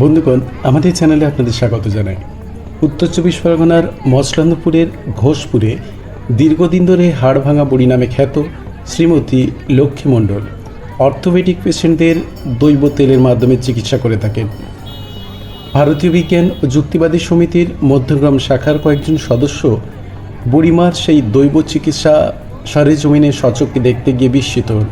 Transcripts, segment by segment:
বন্ধুগণ, আমাদের চ্যানেলে আপনাদের স্বাগত জানাই। উত্তর চব্বিশ পরগনার মসলান্দপুরের ঘোষপুরে দীর্ঘদিন ধরে হাড় ভাঙা বুড়ি নামে খ্যাত শ্রীমতী লক্ষ্মী মণ্ডল, অর্থোপেডিক পেশেন্টদের দৈব তেলের মাধ্যমে চিকিৎসা করে থাকেন। ভারতীয় বিজ্ঞান ও যুক্তিবাদী সমিতির মধ্যগ্রাম শাখার কয়েকজন সদস্য বুড়িমার সেই দৈব চিকিৎসা সারে জমিনে সচককে দেখতে গিয়ে বিস্মিত হন।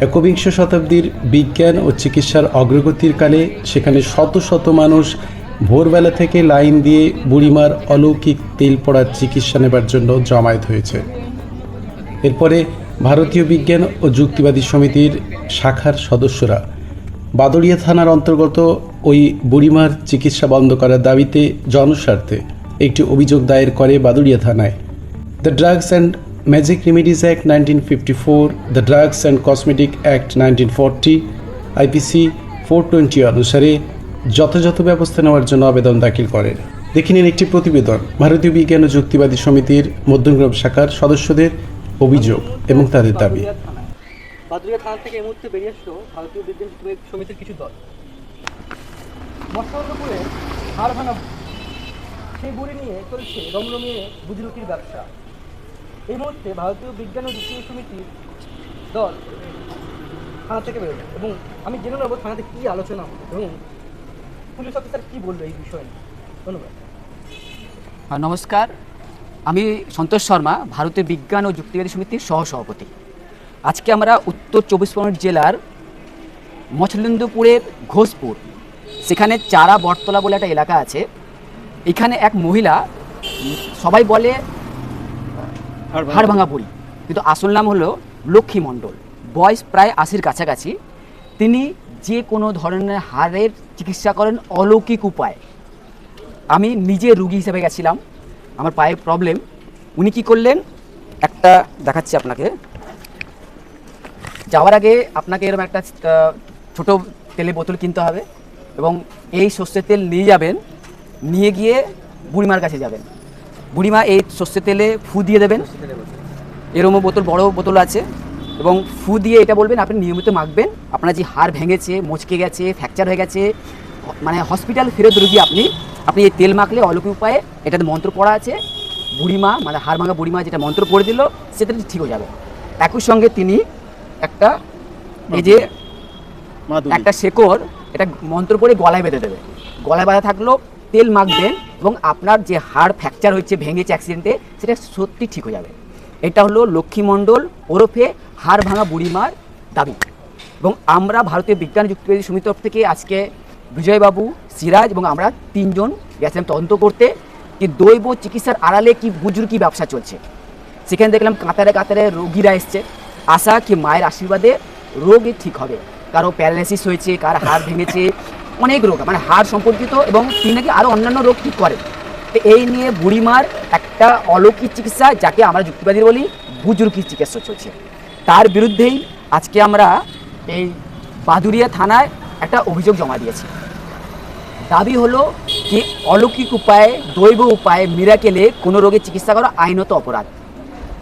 একবিংশ শতাব্দীর বিজ্ঞান ও চিকিৎসার অগ্রগতির কালে সেখানে শত শত মানুষ ভোরবেলা থেকে লাইন দিয়ে বুড়িমার অলৌকিক তেল পড়ার চিকিৎসা নেবার জন্য জমায়েত হয়েছে। এরপরে ভারতীয় বিজ্ঞান ও যুক্তিবাদী সমিতির শাখার সদস্যরা বাদড়িয়া থানার অন্তর্গত ওই বুড়িমার চিকিৎসা বন্ধ করার দাবিতে জনস্বার্থে একটি অভিযোগ দায়ের করে বাদুড়িয়া থানায়। The drugs and act nineteen fifty four the drugs and cosmetic act nineteen forty IPC four twenty অনুসারে যথাযথ ব্যবস্থা নেওয়ার জন্য আবেদন দাখিল করেন দেখে নিন একটি প্রতিবেদন। ভারতীয় বিজ্ঞান ও যুক্তিবাদী সমিতির মধ্যগ্রাম শাখার সদস্যদের অভিযোগ এবং তাদের দাবি। বাদুরিয়া থানা থেকে এই মুহূর্তে বেরিয়ে আসলো ভারতীয় বিজ্ঞান সমিতির কিছু দল। সেই বুড়ি নিয়ে চলছে রমরমিয়ে বুজরুকির ব্যবসা। এই মুহূর্তে ভারতীয় বিজ্ঞান ও যুক্তি সমিতির দল থানা থেকে বেরোলো এবং আমি জেনে নেব থানাতে কী আলোচনা এবং পুলিশ অফিসার কী বলল এই বিষয়ে নিয়ে। ধন্যবাদ। নমস্কার। আমি সন্তোষ শর্মা, ভারতীয় বিজ্ঞান ও যুক্তিবাদী সমিতির সহসভাপতি। আজকে আমরা উত্তর চব্বিশ পরগনা জেলার মছলিন্দুপুরের ঘোষপুর, সেখানে চারা বটতলা বলে একটা এলাকা আছে। এখানে এক মহিলা, সবাই বলে হাড় ভাঙা বুড়ি কিন্তু আসল নাম হলো লক্ষ্মী মণ্ডল। বয়স প্রায় আশির কাছাকাছি। তিনি যে কোনো ধরনের হাড়ের চিকিৎসা করেন অলৌকিক উপায়। আমি নিজে রুগী হিসেবে গেছিলাম। আমার পায়ে প্রবলেম উনি কি করলেন? একটা দেখাচ্ছি আপনাকে। যাওয়ার আগে আপনাকে এরকম একটা ছোট তেলের বোতল কিনতে হবে এবং এই সর্ষের তেল নিয়ে যাবেন। নিয়ে গিয়ে বুড়িমার কাছে যাবেন। বুড়িমা এই সর্ষের তেলে ফু দিয়ে দেবেন। এরমও বোতল বড় বোতল আছে। এবং ফু দিয়ে এটা বলবেন আপনি নিয়মিত মাখবেন। আপনার যে হাড় ভেঙেছে মচকে গেছে ফ্র্যাকচার হয়ে গেছে মানে হসপিটাল ফেরত রুগী আপনি আপনি এই তেল মাখলে অলৌকিক উপায়ে এটাতে মন্ত্র পড়া আছে। বুড়িমা মানে হাড় ভাঙা বুড়িমা যেটা মন্ত্র পড়ে দিল সেটা ঠিক হয়ে যাবে। একই সঙ্গে তিনি একটা এই যে একটা শেকড় এটা মন্ত্র পড়ে গলায় বেঁধে দেবে। গলায় বাঁধা থাকল তেল মাখবেন এবং আপনার যে হাড় ফ্র্যাকচার হচ্ছে ভেঙেছে অ্যাক্সিডেন্টে সেটা সত্যি ঠিক হয়ে যাবে। এটা হলো লক্ষ্মী মণ্ডল ওরফে হাড় ভাঙা বুড়িমার দাবি। এবং আমরা ভারতীয় বিজ্ঞান যুক্তিবাদী সমিতির তরফ থেকে আজকে বিজয়বাবু, সিরাজ এবং আমরা তিনজন গেছিলাম তদন্ত করতে কি দৈব চিকিৎসার আড়ালে কি বুজুর কি ব্যবসা চলছে। সেখানে দেখলাম কাতারে কাতারে রোগীরা এসছে। আশা কি মায়ের আশীর্বাদে রোগই ঠিক হবে। কারও প্যারালাইসিস হয়েছে, কার হাড় ভেঙেছে অনেক রোগ মানে হাড় সম্পর্কিত এবং তিনি নাকি আরও অন্যান্য রোগ ঠিক করে। তো এই নিয়ে বুড়িমার একটা অলৌকিক চিকিৎসা, যাকে আমরা যুক্তিবাদী বলি বুজুর্গি চিকিৎসা চলছে। তার বিরুদ্ধেই আজকে আমরা এই বাদুরিয়া থানায় একটা অভিযোগ জমা দিয়েছি। দাবি হলো যে অলৌকিক উপায়ে, দৈব উপায়ে মিরাকেলে কোনো রোগের চিকিৎসা করা আইনত অপরাধ।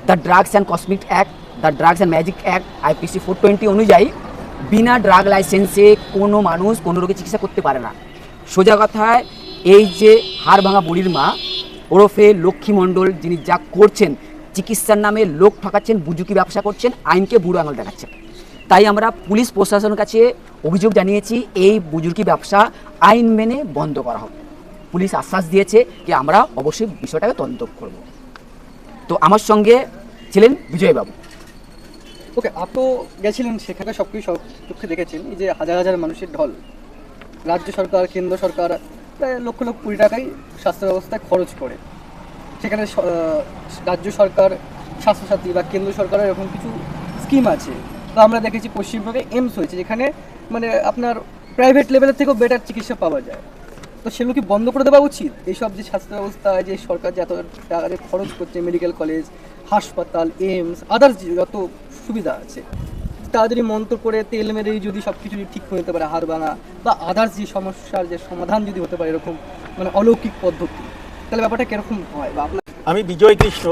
The drugs and cosmic act the drugs and magic act IPC four twenty অনুযায়ী বিনা ড্রাগ লাইসেন্সে কোনো মানুষ, কোনো রোগে চিকিৎসা করতে পারে না। সোজা কথায়, এই যে হাড় ভাঙা বুড়ির মা, ওরফে লক্ষ্মী মণ্ডল, যিনি যা করছেন, চিকিৎসার নামে লোক ঠকাচ্ছেন, বুজুকি ব্যবসা করছেন, আইনকে বুড়ো আঙুল দেখাচ্ছেন তাই আমরা পুলিশ প্রশাসনের কাছে অভিযোগ জানিয়েছি, এই বুজুর্গি ব্যবসা আইন মেনে বন্ধ করা হবে পুলিশ আশ্বাস দিয়েছে যে আমরা অবশ্যই বিষয়টাকে তদন্ত করব। তো আমার সঙ্গে ছিলেন বিজয়বাবু। ওকে আপনি গেছিলেন সেখানে সব কিছু সব চোখে দেখেছেন, এই যে হাজার হাজার মানুষের ঢল। রাজ্য সরকার, কেন্দ্র সরকার, প্রায় লক্ষ লক্ষ কোটি টাকাই স্বাস্থ্য ব্যবস্থায় খরচ করে। সেখানে রাজ্য সরকার, স্বাস্থ্যসাথী বা কেন্দ্র সরকারের এরকম কিছু স্কিম আছে। বা আমরা দেখেছি পশ্চিমবঙ্গে এমস হয়েছে, যেখানে মানে আপনার প্রাইভেট লেভেলের থেকেও বেটার চিকিৎসা পাওয়া যায়। তো সেগুলো কি বন্ধ করে দেওয়া উচিত? এইসব যে স্বাস্থ্য ব্যবস্থা যে সরকার যে এত টাকা খরচ করছে মেডিকেল কলেজ হাসপাতাল এইমস আদার্স যত সুবিধা আছে। যদি মন্ত্র করে তেল মেরেই যদি সব কিছু ঠিক হয়ে যেতে পারে, হাড় ভাঙা বা আদার্স যে সমস্যার যে সমাধান যদি হতে পারে এরকম মানে অলৌকিক পদ্ধতি, তাহলে ব্যাপারটা কীরকম হয়? বা আপনার আমি বিজয় কৃষ্ণ,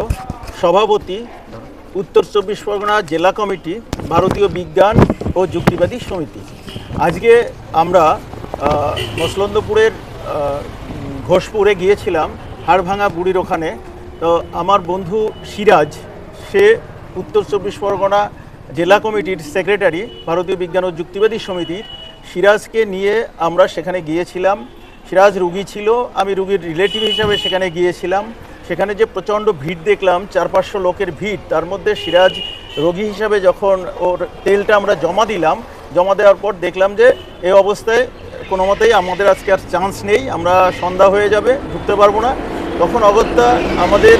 সভাপতি, উত্তর চব্বিশ পরগনা জেলা কমিটি, ভারতীয় বিজ্ঞান ও যুক্তিবাদী সমিতি। আজকে আমরা মসলন্দপুরের ঘোষপুরে গিয়েছিলাম, হাড়ভাঙা বুড়ির ওখানে। তো আমার বন্ধু সিরাজ, সে উত্তর চব্বিশ পরগনা জেলা কমিটির সেক্রেটারি, ভারতীয় বিজ্ঞান ও যুক্তিবাদী সমিতির সিরাজকে নিয়ে আমরা সেখানে গিয়েছিলাম। সিরাজ রুগী ছিল, আমি রুগীর রিলেটিভ হিসাবে সেখানে গিয়েছিলাম। সেখানে যে প্রচণ্ড ভিড় দেখলাম, চার পাঁচশো লোকের ভিড়, তার মধ্যে সিরাজ রোগী হিসাবে যখন ওর তেলটা আমরা জমা দিলাম, জমা দেওয়ার পর দেখলাম যে এই অবস্থায় কোনো মতেই আমাদের আজকে আর চান্স নেই, আমরা সন্ধ্যা হয়ে যাবে, ঢুকতে পারব না। তখন অগত্যা আমাদের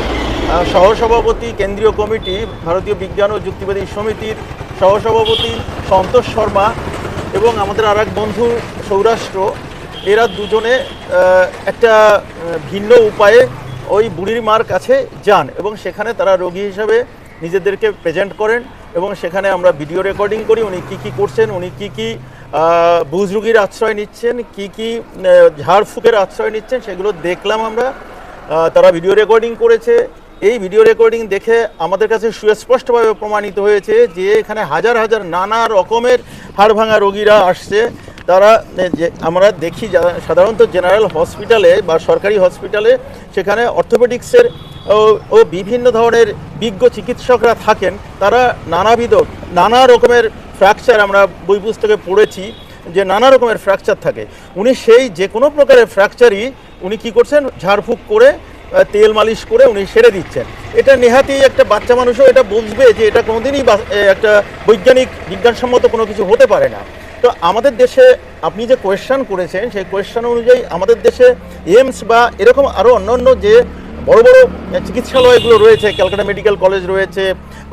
সহসভাপতি, কেন্দ্রীয় কমিটি, ভারতীয় বিজ্ঞান ও যুক্তিবাদী সমিতির সহসভাপতি সন্তোষ শর্মা এবং আমাদের আর বন্ধু সৌরাষ্ট্র, এরা দুজনে একটা ভিন্ন উপায়ে ওই বুড়ির মার কাছে যান এবং সেখানে তারা রোগী হিসাবে নিজেদেরকে প্রেজেন্ট করেন এবং সেখানে আমরা ভিডিও রেকর্ডিং করি, উনি কী কী করছেন, উনি কী কী বুজ রুগীর আশ্রয় নিচ্ছেন, কী কী ঝাড়ফুঁকের আশ্রয় নিচ্ছেন, সেগুলো দেখলাম আমরা। তারা ভিডিও রেকর্ডিং করেছে এই ভিডিও রেকর্ডিং দেখে আমাদের কাছে সুস্পষ্টভাবে প্রমাণিত হয়েছে যে এখানে হাজার হাজার নানা রকমের হাড় ভাঙা রোগীরা আসছে। তারা যে আমরা দেখি সাধারণত জেনারেল হসপিটালে বা সরকারি হসপিটালে সেখানে অর্থোপেডিক্সের ও বিভিন্ন ধরনের বিজ্ঞ চিকিৎসকরা থাকেন। তারা নানাবিধ, নানা রকমের ফ্র্যাকচার আমরা বই পুস্তকে পড়েছি যে নানা রকমের ফ্র্যাকচার থাকে। উনি সেই যে কোনো প্রকারের ফ্র্যাকচারই উনি কি করছেন? ঝাড়ফুঁক করে তেল মালিশ করে উনি সেরে দিচ্ছেন। এটা নেহাতি একটা বাচ্চা মানুষও এটা বুঝবে যে এটা কোনোদিনই একটা বৈজ্ঞানিক, বিজ্ঞানসম্মত কোনো কিছু হতে পারে না। তো আমাদের দেশে আপনি যে কোয়েশ্চান করেছেন, সেই কোয়েশ্চান অনুযায়ী আমাদের দেশে এইমস বা এরকম আরও অন্য যে বড় বড় চিকিৎসালয়গুলো রয়েছে, ক্যালকাটা মেডিকেল কলেজ রয়েছে,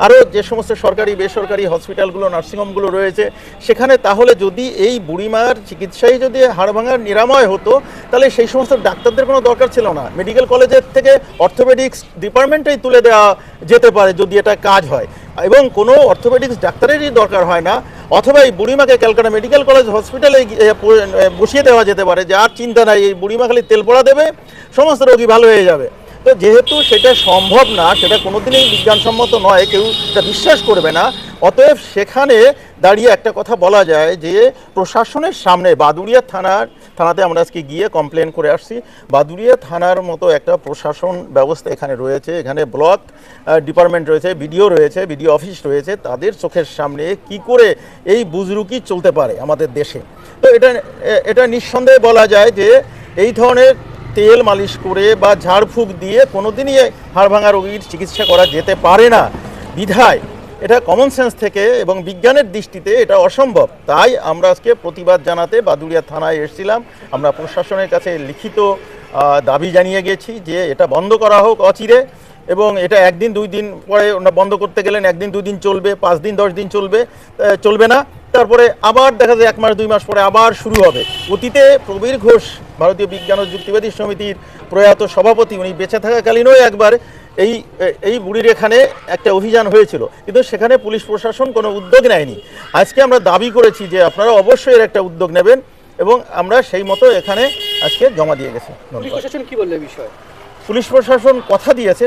আরও যে সমস্ত সরকারি, বেসরকারি হসপিটালগুলো, নার্সিংহোমগুলো রয়েছে, সেখানে তাহলে যদি এই বুড়িমার চিকিৎসাই যদি হাড় ভাঙার নিরাময় হতো, তাহলে সেই সমস্ত ডাক্তারদের কোনো দরকার ছিল না। মেডিকেল কলেজের থেকে অর্থোপেডিক্স ডিপার্টমেন্টেই তুলে দেওয়া যেতে পারে যদি এটা কাজ হয়। এবং কোনো অর্থোপেডিক্স ডাক্তারেরই দরকার হয় না, অথবা এই বুড়িমাকে ক্যালকাটা মেডিকেল কলেজ হসপিটালে বসিয়ে দেওয়া যেতে পারে যে আর চিন্তা নাই, এই বুড়িমা খালি তেল পড়া দেবে, সমস্ত রোগী ভালো হয়ে যাবে। তো যেহেতু সেটা সম্ভব না, সেটা কোনোদিনই বিজ্ঞানসম্মত নয়, কেউ এটা বিশ্বাস করবে না। অতএব সেখানে দাঁড়িয়ে একটা কথা বলা যায় যে, প্রশাসনের সামনে বাদুড়িয়া থানার, থানাতে আমরা আজকে গিয়ে কমপ্লেন করে আসছি। বাদুড়িয়া থানার মতো একটা প্রশাসন ব্যবস্থা এখানে রয়েছে। এখানে ব্লক ডিপার্টমেন্ট রয়েছে বিডিও রয়েছে বিডিও অফিস রয়েছে। তাদের চোখের সামনে কি করে এই বুজরুকি চলতে পারে আমাদের দেশে? তো এটা এটা নিঃসন্দেহে বলা যায় যে, এই ধরনের তেল মালিশ করে বা ঝাড়ফুঁক দিয়ে কোনোদিনই হাড় ভাঙা রোগীর চিকিৎসা করা যেতে পারে না। বিধায় এটা কমন সেন্স থেকে এবং বিজ্ঞানের দৃষ্টিতে এটা অসম্ভব। তাই আমরা আজকে প্রতিবাদ জানাতে বাদুড়িয়া থানায় এসেছিলাম। আমরা প্রশাসনের কাছে লিখিত দাবি জানিয়ে গেছি যে এটা বন্ধ করা হোক অচিরে এবং এটা একদিন দুই দিন পরে ওনারা বন্ধ করতে গেলেন, একদিন দুই দিন চলবে, পাঁচ দিন, দশ দিন চলবে চলবে না। তারপরে আবার দেখা যায় এক মাস, দুই মাস পরে আবার শুরু হবে। অতীতে প্রবীর ঘোষ ভারতীয় বিজ্ঞান ও যুক্তিবাদী সমিতির প্রয়াত সভাপতি উনি বেঁচে থাকাকালীনও একবার এই এই বুড়ির এখানে একটা অভিযান হয়েছিল। কিন্তু সেখানে পুলিশ প্রশাসন কোনো উদ্যোগ নেয়নি। আজকে আমরা দাবি করেছি যে আপনারা অবশ্যই এর একটা উদ্যোগ নেবেন এবং আমরা সেই মতো এখানে আজকে জমা দিয়ে গেছি। প্রশাসন কি বললে বিষয়? পুলিশ প্রশাসন কথা দিয়েছে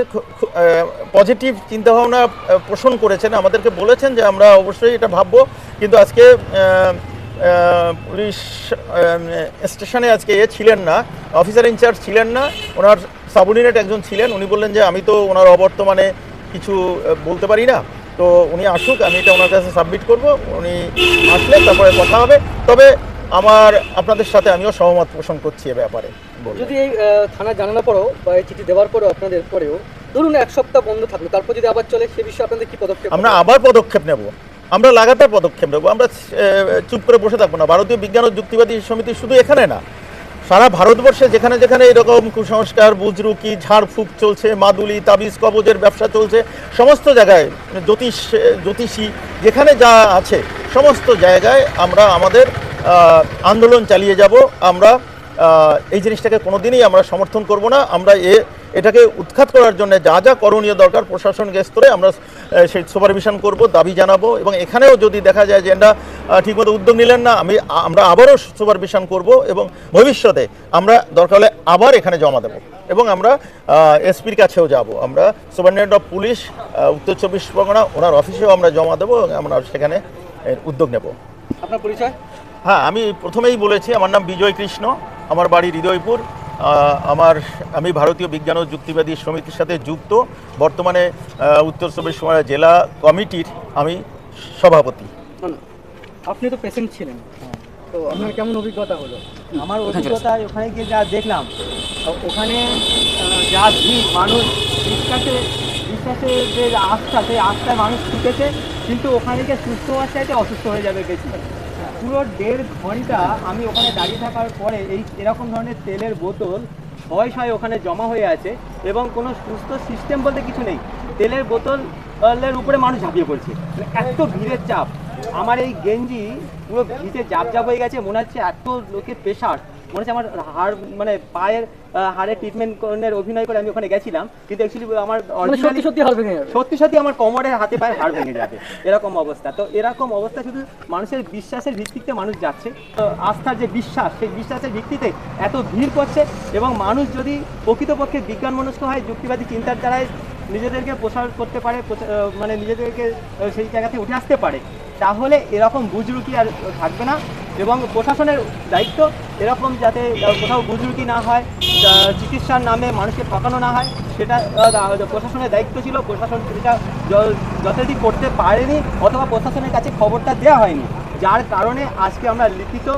পজিটিভ চিন্তাভাবনা পোষণ করেছেন আমাদেরকে বলেছেন যে আমরা অবশ্যই এটা ভাববো। কিন্তু আজকে পুলিশ স্টেশনে আজকে এ ছিলেন না অফিসার ইনচার্জ ছিলেন না ওনার সাবঅর্ডিনেট একজন ছিলেন উনি বললেন যে আমি তো ওনার অবর্তমানে কিছু বলতে পারি না। তো উনি আসুক আমি এটা ওনার কাছে সাবমিট করব উনি আসলে তারপরে কথা হবে। তবে আমার আপনাদের সাথে আমিও সহমত পোষণ করছি এ ব্যাপারে। যদি এই থানা জানানোর পরেও বা এই চিঠি দেওয়ার পরেও আপনাদের পরেও ধরুন এক সপ্তাহ বন্ধ থাকল তারপর যদি আবার চলে সে বিষয়ে আপনাদের কি পদক্ষেপ আমরা আবার পদক্ষেপ নেব। আমরা লাগাতার পদক্ষেপ নেব। আমরা চুপ করে বসে থাকব না। ভারতীয় বিজ্ঞান ও যুক্তিবাদী সমিতি শুধু এখানে না, সারা ভারতবর্ষে যেখানে যেখানে এরকম কুসংস্কার, বুজরুকি, ঝাড়ফুঁক চলছে, মাদুলি, তাবিজ, কবজের ব্যবসা চলছে, সমস্ত জায়গায়, জ্যোতিষ জ্যোতিষী, যেখানে যা আছে, সমস্ত জায়গায় আমরা আমাদের আন্দোলন চালিয়ে যাব। আমরা এই জিনিসটাকে কোনোদিনই আমরা সমর্থন করব না। আমরা এ, এটাকে উৎখাত করার জন্য যা যা করণীয় দরকার প্রশাসন স্তরে আমরা সেই সুপারভিশন করব দাবি জানাব এবং এখানেও যদি দেখা যায় যে এরা ঠিকমতো উদ্যোগ নিলেন না আমি আমরা আবারও সুপারভিশন করব এবং ভবিষ্যতে আমরা দরকার হলে আবার এখানে জমা দেবো এবং আমরা এসপির কাছেও যাব। আমরা সুপারিনটেন্ডেন্ট অফ পুলিশ উত্তর চব্বিশ পরগনা ওনার অফিসেও আমরা জমা দেবো এবং আমরা সেখানে উদ্যোগ নেব। আপনার পরিচয়? হ্যাঁ আমি প্রথমেই বলেছি আমার নাম বিজয় কৃষ্ণ আমার বাড়ি হৃদয়পুর। আমার আমি ভারতীয় বিজ্ঞান ও যুক্তিবাদী সমিতির সাথে যুক্ত। বর্তমানে উত্তর চব্বিশ পরগনা জেলা কমিটির আমি সভাপতি। আপনি তো পেশেন্ট ছিলেন। তো আপনার কেমন অভিজ্ঞতা হলো? আমার অভিজ্ঞতা ওখানে গিয়ে যা দেখলাম তো ওখানে যা ভিড় মানুষ বিশ্বাসে বিশ্বাসের যে আস্থা সেই আস্থায় মানুষ ছুটেছে কিন্তু ওখানে গিয়ে সুস্থ হওয়ার চাইতে অসুস্থ হয়ে যাবে বেশি। পুরো দেড় ঘণ্টা আমি ওখানে দাঁড়িয়ে থাকার পরে এই এরকম ধরনের তেলের বোতল ছয় ছয় ওখানে জমা হয়ে আছে এবং কোনো সুস্থ সিস্টেম বলতে কিছু নেই। তেলের বোতলের উপরে মানুষ ঝাঁপিয়ে পড়ছে। মানে এত ভিড়ের চাপ। আমার এই গেঞ্জি পুরো ভিজে জাপ জাপ হয়ে গেছে, মনে হচ্ছে এত লোকের প্রেশার মনে হচ্ছে আমার হাড় মানে পায়ের হাড়ের ট্রিটমেন্ট করার অভিনয় করে আমি ওখানে গেছিলাম কিন্তু অ্যাকচুয়ালি আমার মানে সত্যি সত্যি হার ভেঙে যাবে। সত্যি সত্যি আমার কোমরে হাতে পায়ে হাড় ভেঙে যাবে এরকম অবস্থা। তো এরকম অবস্থা শুধু মানুষের বিশ্বাসের ভিত্তিতে মানুষ যাচ্ছে। তো আস্থার যে বিশ্বাস সেই বিশ্বাসের ভিত্তিতে এত ভিড় করছে এবং মানুষ যদি প্রকৃতপক্ষে বিজ্ঞান মনস্ক হয় যুক্তিবাদী চিন্তার দ্বারাই নিজেদেরকে প্রসার করতে পারে মানে নিজেদেরকে সেই জায়গাতে উঠে আসতে পারে। তাহলে এরকম বুজরুকি আর থাকবে না এবং প্রশাসনের দায়িত্ব এরকম যাতে কোথাও বুজরুকি না হয় চিকিৎসার নামে মানুষকে ঠকানো না হয়, সেটা প্রশাসনের দায়িত্ব ছিল, প্রশাসন সেটা যথারীতি করতে পারেনি অথবা প্রশাসনের কাছে খবরটা দেওয়া হয়নি। যার কারণে আজকে আমরা লিখিত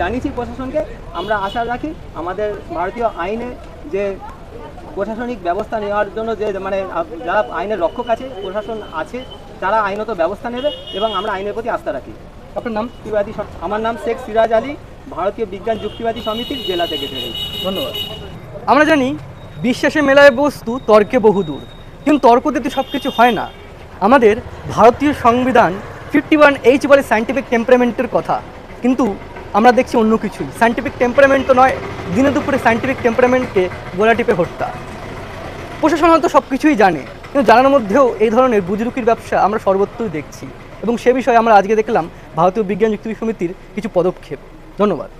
জানিয়েছি প্রশাসনকে। আমরা আশা রাখি আমাদের ভারতীয় আইনে যে প্রশাসনিক ব্যবস্থা নেওয়ার জন্য যে মানে যারা আইনের রক্ষক আছে, প্রশাসন আছে তারা আইনত ব্যবস্থা নেবে এবং আমরা আইনের প্রতি আস্থা রাখি। আপনার নাম? যুক্তিবাদী আমার নাম শেখ সিরাজ আলী ভারতীয় বিজ্ঞান যুক্তিবাদী সমিতির জেলা সেক্রেটারি। ধন্যবাদ। আমরা জানি বিশ্বাসে মেলায় বস্তু তর্কে বহুদূর। কিন্তু তর্ক দিতে সব কিছু হয় না আমাদের ভারতীয় সংবিধান ফিফটি ওয়ান এইচ বলে সাইন্টিফিক টেম্পারামেন্টের কথা। কিন্তু আমরা দেখছি অন্য কিছুই। সাইন্টিফিক টেম্পারমেন্ট তো নয় দিনে দুপুরে সাইন্টিফিক টেম্পারমেন্টকে গোলা টিপে হত্যা। প্রশাসন হয়তো সব কিছুই জানে কিন্তু জানার মধ্যেও এই ধরনের বুজরুকির ব্যবসা আমরা সর্বত্রই দেখছি। এবং সে বিষয়ে আমরা আজকে দেখলাম ভারতীয় বিজ্ঞান যুক্তি সমিতির কিছু পদক্ষেপ। ধন্যবাদ।